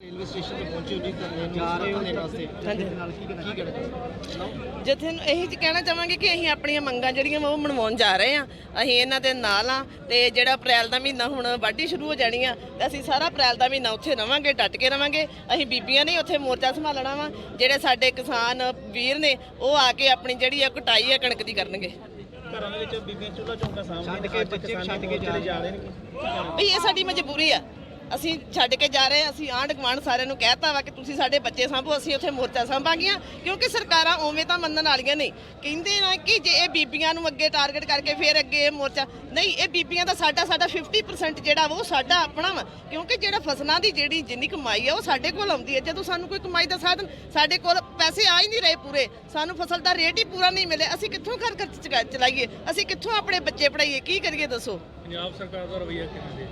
Railway station ਤੇ ਪਹੁੰਚੇ ਹੋ ਜੀ ਧਰਨੇ ਨੂੰ ਜਾ ਰਹੇ ਹੋ ਦੇਣ ਵਾਸਤੇ ਹਾਂਜੀ। ਨਾਲ ਕੀ ਕਹਿਣਾ ਕੀ ਕਹਿਣਾ ਜਥੇ ਨੂੰ ਇਹੀ ਕਹਿਣਾ ਚਾਹਾਂਗੇ ਕਿ ਅਸੀਂ ਆਪਣੀਆਂ ਮੰਗਾਂ ਜਿਹੜੀਆਂ ਉਹ ਮਨਵਾਉਣ ਜਾ ਰਹੇ ਆ ਅਸੀਂ ਇਹਨਾਂ ਦੇ ਨਾਲ ਆ ਤੇ ਜਿਹੜਾ ਅਪ੍ਰੈਲ ਦਾ ਮਹੀਨਾ ਹੁਣ ਵਾਢੀ ਸ਼ੁਰੂ ਹੋ ਜਾਣੀ ਆ ਤੇ ਅਸੀਂ ਸਾਰਾ ਅਪ੍ਰੈਲ ਦਾ ਮਹੀਨਾ ਉੱਥੇ ਰਵਾਂਗੇ ਡਟ ਕੇ ਰਵਾਂਗੇ। ਅਸੀਂ ਬੀਬੀਆਂ ਨੇ ਉੱਥੇ ਮੋਰਚਾ ਸੰਭਾਲਣਾ ਵਾ ਜਿਹੜੇ ਸਾਡੇ ਕਿਸਾਨ ਵੀਰ ਨੇ ਉਹ ਆ ਕੇ ਆਪਣੀ ਜਿਹੜੀ ਆ ਕਟਾਈ ਆ ਕਣਕ ਦੀ ਕਰਨਗੇ। ਘਰਾਂ ਦੇ ਵਿੱਚ ਬੀਬੀਆਂ ਚੁੱਲਾ ਚੌਂਕਾ ਸਾਹਮਣੇ ਕੇ ਬੱਚੇ ਛੱਡ ਕੇ ਜਾ ਰਹੇ ਨੇ। ਵੀ ਇਹ ਸਾਡੀ ਮਜਬੂਰੀ ਆ। ਅਸੀਂ ਛੱਡ ਕੇ ਜਾ ਰਹੇ ਹਾਂ, ਅਸੀਂ ਆਂਢ ਗੁਆਂਢ ਸਾਰਿਆਂ ਨੂੰ ਕਹਿਤਾ ਵਾ ਕਿ ਤੁਸੀਂ ਸਾਡੇ ਬੱਚੇ ਸਾਂਭੋ, ਅਸੀਂ ਉੱਥੇ ਮੋਰਚਾ ਸੰਭਾਂਗੀਆਂ, ਕਿਉਂਕਿ ਸਰਕਾਰਾਂ ਉਵੇਂ ਤਾਂ ਮੰਨਣ ਵਾਲੀਆਂ ਨਹੀਂ। ਕਹਿੰਦੇ ਨਾ ਕਿ ਜੇ ਇਹ ਬੀਬੀਆਂ ਨੂੰ ਅੱਗੇ ਟਾਰਗੇਟ ਕਰਕੇ ਫਿਰ ਅੱਗੇ ਇਹ ਮੋਰਚਾ, ਨਹੀਂ, ਇਹ ਬੀਬੀਆਂ ਦਾ ਸਾਡਾ ਸਾਡਾ 50% ਜਿਹੜਾ ਵਾ ਉਹ ਸਾਡਾ ਆਪਣਾ ਵਾ, ਕਿਉਂਕਿ ਜਿਹੜਾ ਫਸਲਾਂ ਦੀ ਜਿਹੜੀ ਜਿੰਨੀ ਕਮਾਈ ਆ ਉਹ ਸਾਡੇ ਕੋਲ ਆਉਂਦੀ ਹੈ। ਜਦੋਂ ਸਾਨੂੰ ਕੋਈ ਕਮਾਈ ਦਾ ਸਾਧਨ ਸਾਡੇ ਕੋਲ ਪੈਸੇ ਆ ਹੀ ਨਹੀਂ ਰਹੇ ਪੂਰੇ, ਸਾਨੂੰ ਫਸਲ ਦਾ ਰੇਟ ਹੀ ਪੂਰਾ ਨਹੀਂ ਮਿਲੇ ਅਸੀਂ ਕਿੱਥੋਂ ਘਰ ਖਰਚ ਚਲਾਈਏ, ਅਸੀਂ ਕਿੱਥੋਂ ਆਪਣੇ ਬੱਚੇ ਪੜਾਈਏ ਕੀ ਕਰੀਏ ਦੱਸੋ? ਪੰਜਾਬ ਸਰਕਾਰ ਦਾ ਰਵਈਆ ਕਿਵੇਂ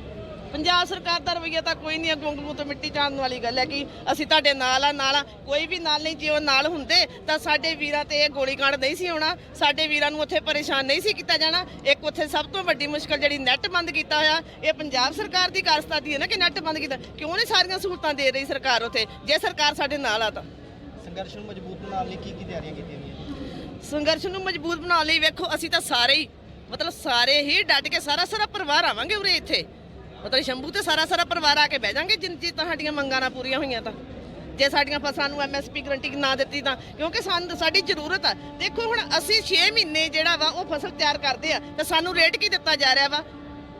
ਪੰਜਾਬ ਸਰਕਾਰ ਦਾ ਰਵਈਆ ਤਾਂ ਕੋਈ ਨਹੀਂ ਗੋਂਗਲੂ ਤੋਂ ਮਿੱਟੀ ਚਾੜਨ ਵਾਲੀ ਗੱਲ ਹੈ ਕਿ ਅਸੀਂ ਤੁਹਾਡੇ ਨਾਲ ਆ ਨਾਲ ਆ। ਕੋਈ ਵੀ ਨਾਲ ਨਹੀਂ ਜੇ ਉਹ ਨਾਲ ਹੁੰਦੇ ਤਾਂ ਸਾਡੇ ਵੀਰਾਂ ਤੇ ਇਹ ਗੋਲੀकांड ਨਹੀਂ ਸੀ ਹੋਣਾ। ਸਾਡੇ ਵੀਰਾਂ ਨੂੰ ਉੱਥੇ ਪਰੇਸ਼ਾਨ ਨਹੀਂ ਸੀ ਕੀਤਾ ਜਾਣਾ। ਇੱਕ ਉੱਥੇ ਸਭ ਤੋਂ ਵੱਡੀ ਮੁਸ਼ਕਲ ਜਿਹੜੀ ਨੈੱਟ ਬੰਦ ਕੀਤਾ ਹੋਇਆ ਇਹ ਪੰਜਾਬ ਸਰਕਾਰ ਦੀ ਕਾਰਸਤਾ ਦੀ ਹੈ ਨਾ ਕਿ ਨੈੱਟ ਬੰਦ ਕੀਤਾ। ਕਿਉਂ ਨਹੀਂ ਸਾਰੀਆਂ ਸਹੂਲਤਾਂ ਦੇ ਰਹੀ ਸਰਕਾਰ ਉੱਥੇ? ਜੇ ਸਰਕਾਰ ਸਾਡੇ ਨਾਲ ਆ ਤਾਂ। ਸੰਘਰਸ਼ ਨੂੰ ਮਜ਼ਬੂਤ ਬਣਾਉਣ ਲਈ ਕੀ ਕੀ ਤਿਆਰੀਆਂ ਕੀਤੀਆਂ ਗਈਆਂ? ਸੰਘਰਸ਼ ਨੂੰ ਮਜ਼ਬੂਤ ਬਣਾਉਣ ਲਈ ਵੇਖੋ ਅਸੀਂ ਤਾਂ ਸਾਰੇ ਹੀ ਮਤਲਬ ਸਾਰੇ ਹੀ ਡਟ ਕੇ ਸਾਰਾ ਸਾਰਾ ਪਰਿਵਾਰ ਆਵਾਂਗੇ ਉਰੇ ਇੱਥੇ। ਮਤਲਬ ਸ਼ੰਭੂ ਤੇ ਸਾਰਾ ਸਾਰਾ ਪਰਿਵਾਰ ਆ ਕੇ ਬਹਿ ਜਾਾਂਗੇ ਜਿੰਨ ਚੀਜ਼ ਤੁਹਾਡੀਆਂ ਮੰਗਾਂ ਨਾ ਪੂਰੀਆਂ ਹੋਈਆਂ ਤਾਂ। ਜੇ ਸਾਡੀਆਂ ਫਸਲਾਂ ਨੂੰ ਐਮਐਸਪੀ ਗਰੰਟੀ ਨਾ ਦਿੱਤੀ ਤਾਂ। ਕਿਉਂਕਿ ਸਾਨੂੰ ਸਾਡੀ ਜ਼ਰੂਰਤ ਆ। ਦੇਖੋ ਹੁਣ ਅਸੀਂ 6 ਮਹੀਨੇ ਜਿਹੜਾ ਵਾ ਉਹ ਫਸਲ ਤਿਆਰ ਕਰਦੇ ਆ ਤਾਂ ਸਾਨੂੰ ਰੇਟ ਕੀ ਦਿੱਤਾ ਜਾ ਰਿਹਾ ਵਾ?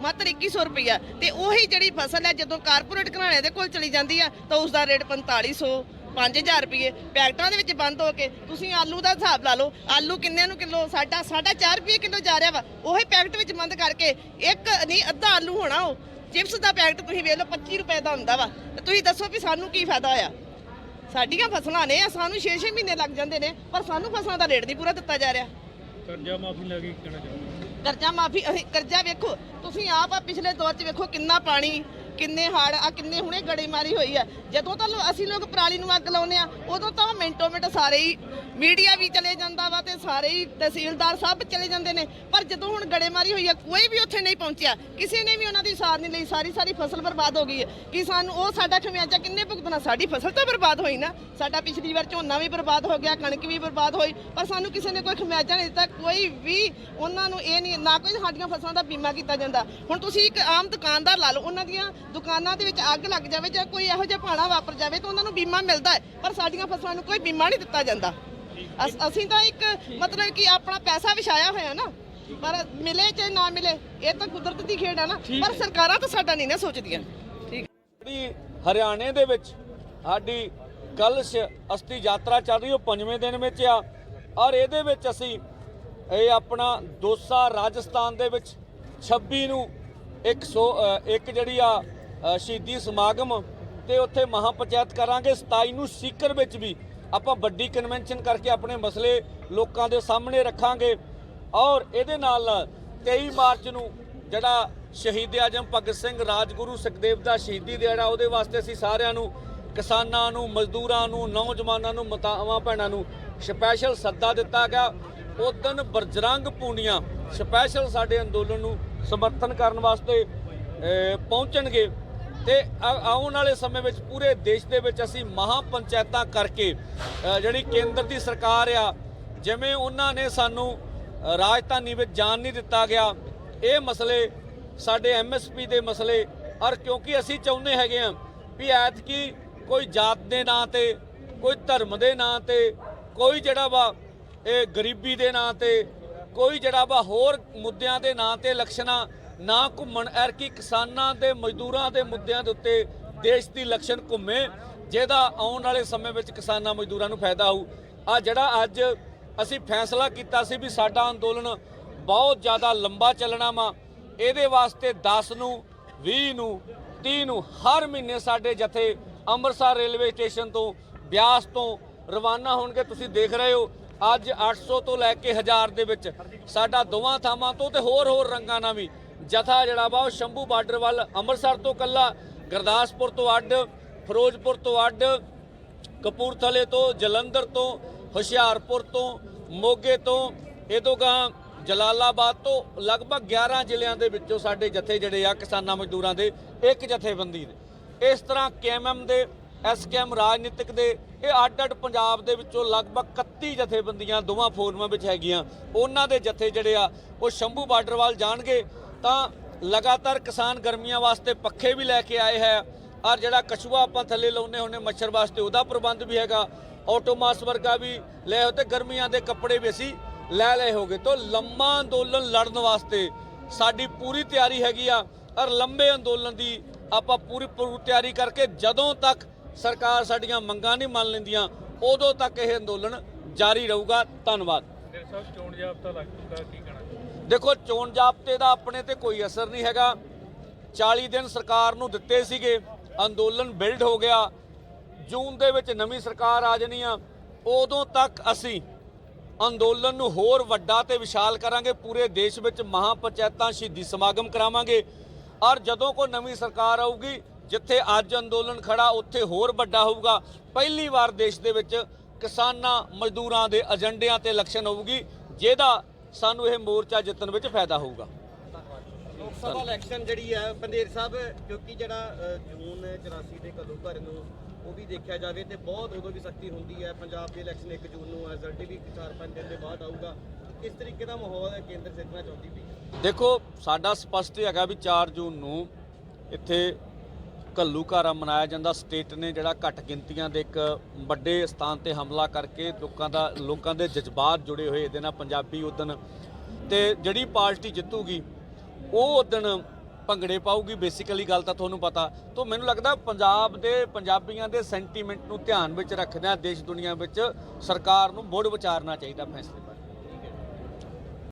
ਮਾਤਰ 2100 ਰੁਪਈਆ। ਤੇ ਉਹੀ ਜਿਹੜੀ ਫਸਲ ਹੈ ਜਦੋਂ ਕਾਰਪੋਰੇਟ ਘਰਾਣੇ ਦੇ ਕੋਲ ਚਲੀ ਜਾਂਦੀ ਆ, ਤਾਂ ਉਸ ਦਾ ਰੇਟ 4500 5000 ਰੁਪਏ ਪੈਕਟਾਂ ਦੇ ਵਿੱਚ ਬੰਦ ਹੋ ਕੇ ਤੁਸੀਂ ਆਲੂ ਦਾ ਹਿਸਾਬ ਲਾ ਲਓ। ਆਲੂ ਕਿੰਨੇ ਨੂੰ ਕਿਲੋ? ਸਾਡਾ ਸਾਡਾ 4 ਰੁਪਏ ਕਿਲੋ ਜਾ ਰਿਹਾ ਵਾ। ਉਹੀ ਪੈਕਟ ਵਿੱਚ ਬੰਦ ਕਰਕੇ ਇੱਕ ਨਹੀਂ, ਅੱਧਾ ਆਲੂ ਹੋਣਾ ਉਹ। ਚਿਪਸ ਦਾ ਪੈਕਟ ਤੁਸੀਂ ਵੇਖ ਲਓ 25 ਰੁਪਏ ਦਾ ਹੁੰਦਾ ਵਾ। ਤੇ ਤੁਸੀਂ ਦੱਸੋ ਵੀ ਸਾਨੂੰ ਕੀ ਫਾਇਦਾ ਹੋਇਆ? ਸਾਡੀਆਂ ਫਸਲਾਂ ਨੇ ਸਾਨੂੰ 6-6 ਮਹੀਨੇ ਲੱਗ ਜਾਂਦੇ ਨੇ ਪਰ ਸਾਨੂੰ ਫਸਲਾਂ ਦਾ ਰੇਟ ਨਹੀਂ ਪੂਰਾ ਦਿੱਤਾ ਜਾ ਰਿਹਾ। ਕਰਜ਼ਾ ਮਾਫੀ ਲੱਗੀ ਕਹਿਣਾ ਚਾਹੁੰਦਾ ਕਰਜ਼ਾ ਮਾਫੀ ਕਰਜ਼ਾ ਵੇਖੋ ਤੁਸੀਂ ਆਪ ਆ ਪਿਛਲੇ ਦੌਰ 'ਚ ਵੇਖੋ ਕਿੰਨਾ ਪਾਣੀ ਕਿੰਨੇ ਹੜ ਆ, ਕਿੰਨੇ ਹੁਣੇ ਗੜੇਮਾਰੀ ਹੋਈ ਆ। ਜਦੋਂ ਤਾਂ ਲੋ- ਅਸੀਂ ਲੋਕ ਪਰਾਲੀ ਨੂੰ ਅੱਗ ਲਾਉਨੇ ਆ, ਉਦੋਂ ਤਾਂ ਮਿੰਟੋ ਮਿੰਟ ਸਾਰੇ ਹੀ ਮੀਡੀਆ ਵੀ ਚਲੇ ਜਾਂਦਾ ਵਾ ਤੇ ਸਾਰੇ ਹੀ ਤਹਿਸੀਲਦਾਰ ਸਭ ਚਲੇ ਜਾਂਦੇ ਨੇ। ਪਰ ਜਦੋਂ ਹੁਣ ਗੜੇਮਾਰੀ ਹੋਈ ਆ, ਕੋਈ ਵੀ ਉੱਥੇ ਨਹੀਂ ਪਹੁੰਚਿਆ। ਕਿਸੇ ਨੇ ਵੀ ਉਹਨਾਂ ਦੀ ਸਾਰ ਨਹੀਂ ਲਈ, ਸਾਰੀ ਸਾਰੀ ਫਸਲ ਬਰਬਾਦ ਹੋ ਗਈ ਹੈ। ਕਿ ਸਾਨੂੰ ਉਹ ਸਾਡਾ ਖਮਿਆਜਾ ਕਿੰਨੇ ਭੁਗਤਣਾ? ਸਾਡੀ ਫਸਲ ਤਾਂ ਬਰਬਾਦ ਹੋਈ ਨਾ। ਸਾਡਾ ਪਿਛਲੀ ਵਾਰ ਝੋਨਾ ਵੀ ਬਰਬਾਦ ਹੋ ਗਿਆ, ਕਣਕ ਵੀ ਬਰਬਾਦ ਹੋਈ, ਪਰ ਸਾਨੂੰ ਕਿਸੇ ਨੇ ਕੋਈ ਖਮਿਆਜਾ ਨਹੀਂ ਦਿੱਤਾ। ਕੋਈ ਵੀ ਉਹਨਾਂ ਨੂੰ ਇਹ ਨਹੀਂ, ਨਾ ਕੋਈ ਸਾਡੀਆਂ ਫਸਲਾਂ ਦਾ ਬੀਮਾ ਕੀਤਾ ਜਾਂਦਾ। ਹੁਣ ਤੁਸੀਂ ਇੱਕ ਆਮ ਦੁਕਾਨਦਾਰ ਲਾ ਲਓ, ਉਹਨਾਂ ਦੀਆਂ ਦੁਕਾਨਾਂ ਦੇ ਵਿੱਚ ਅੱਗ ਲੱਗ ਜਾਵੇ ਜਾਂ ਕੋਈ ਇਹੋ ਜਿਹਾ ਭਾਣਾ ਵਾਪਰ ਜਾਵੇ ਤਾਂ ਉਹਨਾਂ ਨੂੰ ਬੀਮਾ ਮਿਲਦਾ ਹੈ ਪਰ ਸਾਡੀਆਂ ਫਸਲਾਂ ਨੂੰ ਕੋਈ ਬੀਮਾ ਨਹੀਂ ਦਿੱਤਾ ਜਾਂਦਾ। ਅਸ- ਅਸੀਂ ਤਾਂ ਇੱਕ ਮਤਲਬ ਕਿ ਆਪਣਾ ਪੈਸਾ ਵਿਛਾਇਆ ਹੋਇਆ ਨਾ ਪਰ ਮਿਲੇ ਚਾਹੇ ਨਾ ਮਿਲੇ ਇਹ ਤਾਂ ਕੁਦਰਤ ਦੀ ਖੇਡ ਹੈ ਨਾ ਪਰ ਸਰਕਾਰਾਂ ਤਾਂ ਸਾਡਾ ਨਹੀਂ ਨਾ ਸੋਚਦੀਆਂ। ਠੀਕ। ਜਿਹੜੀ ਹਰਿਆਣੇ ਦੇ ਵਿੱਚ ਸਾਡੀ ਕਲਸ਼ ਅਸਤੀ ਯਾਤਰਾ ਚੱਲ ਰਹੀ ਉਹ ਪੰਜਵੇਂ ਦਿਨ ਵਿੱਚ ਆ ਔਰ ਇਹਦੇ ਵਿੱਚ ਅਸੀਂ ਇਹ ਆਪਣਾ ਦੋਸਾ ਰਾਜਸਥਾਨ ਦੇ ਵਿੱਚ 26 ਨੂੰ 100 ਅ, ਇੱਕ ਜਿਹੜੀ ਆ ਸ਼ਹੀਦੀ ਸਮਾਗਮ ਤੇ ਉੱਥੇ ਮਹਾਪੰਚਾਇਤ ਕਰਾਂਗੇ। 27 ਨੂੰ ਸੀਕਰ ਵਿੱਚ ਵੀ ਆਪਾਂ ਵੱਡੀ ਕਨਵੈਨਸ਼ਨ ਕਰਕੇ ਆਪਣੇ ਮਸਲੇ ਲੋਕਾਂ ਦੇ ਸਾਹਮਣੇ ਰੱਖਾਂਗੇ। ਔਰ ਇਹਦੇ ਨਾਲ 23 ਮਾਰਚ ਨੂੰ ਜਿਹੜਾ ਸ਼ਹੀਦ ਆਜਮ ਭਗਤ ਸਿੰਘ ਰਾਜਗੁਰੂ ਸੁਖਦੇਵ ਦਾ ਸ਼ਹੀਦੀ ਦਿਹਾੜਾ, ਉਹਦੇ ਵਾਸਤੇ ਅਸੀਂ ਸਾਰਿਆਂ ਨੂੰ, ਕਿਸਾਨਾਂ ਨੂੰ, ਮਜ਼ਦੂਰਾਂ ਨੂੰ, ਨੌਜਵਾਨਾਂ ਨੂੰ, ਮਤਾਵਾਂ, ਭੈਣਾਂ ਨੂੰ ਸਪੈਸ਼ਲ ਸੱਦਾ ਦਿੱਤਾ ਗਿਆ। ਉਦਨ ਬਰਜਰੰਗ ਪੂਨੀਆਂ ਸਪੈਸ਼ਲ ਸਾਡੇ ਅੰਦੋਲਨ ਨੂੰ ਸਮਰਥਨ ਕਰਨ ਵਾਸਤੇ ਪਹੁੰਚਣਗੇ। ਤੇ ਆ- ਆਉਣ ਵਾਲੇ ਸਮੇਂ ਵਿੱਚ ਪੂਰੇ ਦੇਸ਼ ਦੇ ਵਿੱਚ ਅਸੀਂ ਮਹਾ ਪੰਚਾਇਤਾਂ ਕਰਕੇ ਜਿਹੜੀ ਕੇਂਦਰ ਦੀ ਸਰਕਾਰ ਆ, ਜਿਵੇਂ ਉਹਨਾਂ ਨੇ ਸਾਨੂੰ ਰਾਜਧਾਨੀ ਵਿੱਚ ਜਾਣ ਨਹੀਂ ਦਿੱਤਾ ਗਿਆ, ਇਹ ਮਸਲੇ, ਸਾਡੇ ਐਮਐਸਪੀ ਦੇ ਮਸਲੇ, ਔਰ ਕਿਉਂਕਿ ਅਸੀਂ ਚਾਹੁੰਦੇ ਹੈਗੇ ਆ ਵੀ ਐਤਕੀ ਕੋਈ ਜਾਤ ਦੇ ਨਾਂ ਤੇ, ਕੋਈ ਧਰਮ ਦੇ ਨਾਂ ਤੇ, ਕੋਈ ਜਿਹੜਾ ਵਾ, ਇਹ ਗਰੀਬੀ ਦੇ ਨਾਂ ਤੇ, ਕੋਈ ਜਿਹੜਾ ਵਾ ਹੋਰ ਮੁੱਦਿਆਂ ਦੇ ਨਾਂ ਤੇ ਇਲੈਕਸ਼ਨਾਂ ਨਾ ਘੁੰਮਣ, ਐਰਕੀ ਕਿਸਾਨਾਂ ਦੇ, ਮਜ਼ਦੂਰਾਂ ਦੇ ਮੁੱਦਿਆਂ ਦੇ ਉੱਤੇ ਦੇਸ਼ ਦੀ ਇਲੈਕਸ਼ਨ ਘੁੰਮੇ, ਜਿਹਦਾ ਆਉਣ ਵਾਲੇ ਸਮੇਂ ਵਿੱਚ ਕਿਸਾਨਾਂ, ਮਜ਼ਦੂਰਾਂ ਨੂੰ ਫਾਇਦਾ ਹੋਊ। ਆ ਜਿਹੜਾ ਅੱਜ ਅਸੀਂ ਫੈਸਲਾ ਕੀਤਾ ਸੀ ਵੀ ਸਾਡਾ ਅੰਦੋਲਨ ਬਹੁਤ ਜ਼ਿਆਦਾ ਲੰਬਾ ਚੱਲਣਾ ਵਾ, ਇਹਦੇ ਵਾਸਤੇ 10 ਨੂੰ 20 ਨੂੰ 30 ਨੂੰ ਹਰ ਮਹੀਨੇ ਸਾਡੇ ਜਥੇ ਅੰਮ੍ਰਿਤਸਰ ਰੇਲਵੇ ਸਟੇਸ਼ਨ ਤੋਂ, ਬਿਆਸ ਤੋਂ ਰਵਾਨਾ ਹੋਣਗੇ, ਤੁਸੀਂ ਦੇਖ ਰਹੇ ਹੋ, ਅੱਜ 800 ਤੋਂ ਲੈ ਕੇ 1000 ਦੇ ਵਿੱਚ ਸਾਡਾ ਦੋਵਾਂ ਥਾਵਾਂ ਤੋਂ ਤੇ ਹੋਰ ਹੋਰ ਰੰਗਾਂ ਨਾਲ ਵੀ ਜਥਾ ਜਿਹੜਾ ਵਾ ਉਹ ਸ਼ੰਭੂ ਬਾਰਡਰ ਵੱਲ ਅੰਮ੍ਰਿਤਸਰ ਤੋਂ ਕੱਲਾ ਗੁਰਦਾਸਪੁਰ ਤੋਂ ਅੱਡ, ਫਿਰੋਜ਼ਪੁਰ ਤੋਂ ਅੱਡ, ਕਪੂਰਥਲੇ ਤੋਂ, ਜਲੰਧਰ ਤੋਂ, ਹੁਸ਼ਿਆਰਪੁਰ ਤੋਂ, ਮੋਗੇ ਤੋਂ ਇਦੋਗਾਂ ਜਲਾਲਾਬਾਦ ਤੋਂ ਲਗਭਗ 11 ਜ਼ਿਲ੍ਹਿਆਂ ਦੇ ਵਿੱਚੋਂ ਸਾਡੇ ਜਥੇ ਜਿਹੜੇ ਆ ਕਿਸਾਨਾਂ ਮਜ਼ਦੂਰਾਂ ਦੇ ਇੱਕ ਜਥੇਬੰਦੀ ਦੇ। ਇਸ ਤਰ੍ਹਾਂ ਕੇਐਮਐਮ ਦੇ, ਐਸਕੇਐਮ ਰਾਜਨੀਤਿਕ ਦੇ, ਇਹ ਅੱਡ-ਅੱਡ ਪੰਜਾਬ ਦੇ ਵਿੱਚੋਂ ਲਗਭਗ 31 ਜਥੇਬੰਦੀਆਂ ਦੋਵਾਂ ਫੋਰਮਾਂ ਵਿੱਚ ਹੈਗੀਆਂ। ਉਹਨਾਂ ਦੇ ਜਥੇ ਜਿਹੜੇ ਆ ਉਹ ਸ਼ੰਭੂ ਬਾਰਡਰ ਵੱਲ ਜਾਣਗੇ। ਤਾਂ ਲਗਾਤਾਰ ਕਿਸਾਨ ਗਰਮੀਆਂ ਵਾਸਤੇ ਪੱਖੇ ਵੀ ਲੈ ਕੇ ਆਏ ਹੈ। ਔਰ ਜਿਹੜਾ ਕਛੂਆ ਆਪਾਂ ਥੱਲੇ ਲਾਉਨੇ ਹੁੰਨੇ ਮੱਛਰ ਵਾਸਤੇ ਉਹਦਾ ਪ੍ਰਬੰਧ ਵੀ ਹੈਗਾ। ਆਟੋਮਾਸ ਵਰਗਾ ਵੀ ਲੈ ਤੇ ਗਰਮੀਆਂ ਦੇ ਕੱਪੜੇ ਵੀ ਅਸੀਂ ਲੈ ਲਏ ਹੋਗੇ। ਤੋਂ ਲੰਮਾ ਅੰਦੋਲਨ ਲੜਨ ਵਾਸਤੇ ਸਾਡੀ ਪੂਰੀ ਤਿਆਰੀ ਹੈਗੀ ਆ। ਔਰ ਲੰਬੇ ਅੰਦੋਲਨ ਦੀ ਆਪਾਂ ਪੂਰੀ ਪੂਰੀ ਤਿਆਰੀ ਕਰਕੇ ਜਦੋਂ ਤੱਕ ਸਰਕਾਰ ਸਾਡੀਆਂ ਮੰਗਾਂ ਨਹੀਂ ਮੰਨ ਲੈਂਦੀਆਂ, ਉਦੋਂ ਤੱਕ ਇਹ ਅੰਦੋਲਨ ਜਾਰੀ ਰਹੂਗਾ। ਧੰਨਵਾਦ। ਫਿਰ ਚੋਣ ਜਾਬਤਾ ਲੱਗ ਚੁੱਕਾ, ਕੀ ਕਹਿਣਾ ਦੇਖੋ, ਚੋਣ ਜਾਬਤੇ ਦਾ ਆਪਣੇ ਤੇ ਕੋਈ ਅਸਰ ਨਹੀਂ ਹੈਗਾ। 40 ਦਿਨ ਸਰਕਾਰ ਨੂੰ ਦਿੱਤੇ ਸੀਗੇ, ਅੰਦੋਲਨ ਬਿਲਡ ਹੋ ਗਿਆ। ਜੂਨ ਦੇ ਵਿੱਚ ਨਵੀਂ ਸਰਕਾਰ ਆ ਜਾਣੀ ਆ। ਉਦੋਂ ਤੱਕ ਅਸੀਂ ਅੰਦੋਲਨ ਨੂੰ ਹੋਰ ਵੱਡਾ ਤੇ ਵਿਸ਼ਾਲ ਕਰਾਂਗੇ, ਪੂਰੇ ਦੇਸ਼ ਵਿੱਚ ਮਹਾ ਪੰਚਾਇਤਾਂ ਸ਼ਹੀਦੀ ਸਮਾਗਮ ਕਰਾਵਾਂਗੇ। ਔਰ ਜਦੋਂ ਕੋਈ ਨਵੀਂ ਸਰਕਾਰ ਆਊਗੀ, ਜਿੱਥੇ ਅੱਜ ਅੰਦੋਲਨ ਖੜਾ, ਉੱਥੇ ਹੋਰ ਵੱਡਾ ਹੋਊਗਾ। ਪਹਿਲੀ ਵਾਰ ਦੇਸ਼ ਦੇ ਵਿੱਚ ਕਿਸਾਨਾਂ ਮਜ਼ਦੂਰਾਂ ਦੇ ਏਜੰਡਿਆਂ ਤੇ ਇਲੈਕਸ਼ਨ ਹੋਊਗੀ, ਜਿਹਦਾ ਸਾਨੂੰ ਇਹ ਮੋਰਚਾ ਜਿੱਤਣ ਵਿੱਚ ਫਾਇਦਾ ਹੋਊਗਾ। ਲੋਕ ਸਭਾ ਇਲੈਕਸ਼ਨ ਜਿਹੜੀ ਹੈ ਬੰਦੇਰ ਸਾਹਿਬ ਕਿਉਂਕਿ ਜਿਹੜਾ ਜੂਨ 84 ਦੇ ਘੱਲੂ ਘਰ ਨੂੰ ਉਹ ਵੀ ਦੇਖਿਆ ਜਾਵੇ ਤੇ ਬਹੁਤ ਉਦੋਂ ਵੀ ਸਖਤੀ ਹੁੰਦੀ ਹੈ ਪੰਜਾਬ ਦੇ ਇਲੈਕਸ਼ਨ 1 ਜੂਨ ਨੂੰ ਰਿਜ਼ਲਟ ਵੀ 4-5 ਦਿਨ ਦੇ ਬਾਅਦ ਆਊਗਾ। ਕਿਸ ਤਰੀਕੇ ਦਾ ਮਾਹੌਲ ਹੈ ਕੇਂਦਰ ਸਿੱਖਣਾ ਚਾਹੁੰਦੀ ਵੀ ਦੇਖੋ ਸਾਡਾ ਸਪਸ਼ਟ ਹੈਗਾ ਵੀ 4 ਜੂਨ ਨੂੰ ਇੱਥੇ ਘੱਲੂਘਾਰਾ ਮਨਾਇਆ ਜਾਂਦਾ। ਸਟੇਟ ਨੇ ਜਿਹੜਾ ਘੱਟ ਗਿਣਤੀਆਂ ਦੇ ਇੱਕ ਵੱਡੇ ਸਥਾਨ ਤੇ ਹਮਲਾ ਕਰਕੇ ਲੋਕਾਂ ਦਾ, ਲੋਕਾਂ ਦੇ ਜਜ਼ਬਾਤ ਜੁੜੇ ਹੋਏ ਇਹਦੇ ਨਾਲ ਪੰਜਾਬੀ ਉਦਣ। ਤੇ ਜਿਹੜੀ ਪਾਰਟੀ ਜਿੱਤੂਗੀ, ਉਹ ਉਦਣ ਭੰਗੜੇ ਪਾਊਗੀ, ਬੇਸਿਕਲੀ ਗੱਲ ਤਾਂ ਤੁਹਾਨੂੰ ਪਤਾ। ਤੋਂ ਮੈਨੂੰ ਲੱਗਦਾ ਪੰਜਾਬ ਦੇ, ਪੰਜਾਬੀਆਂ ਦੇ ਸੈਂਟੀਮੈਂਟ ਨੂੰ ਧਿਆਨ ਵਿੱਚ ਰੱਖਦਿਆਂ, ਦੇਸ਼ ਦੁਨੀਆ ਵਿੱਚ ਸਰਕਾਰ ਨੂੰ ਮੁੜ ਵਿਚਾਰਨਾ ਚਾਹੀਦਾ ਫੈਸਲੇ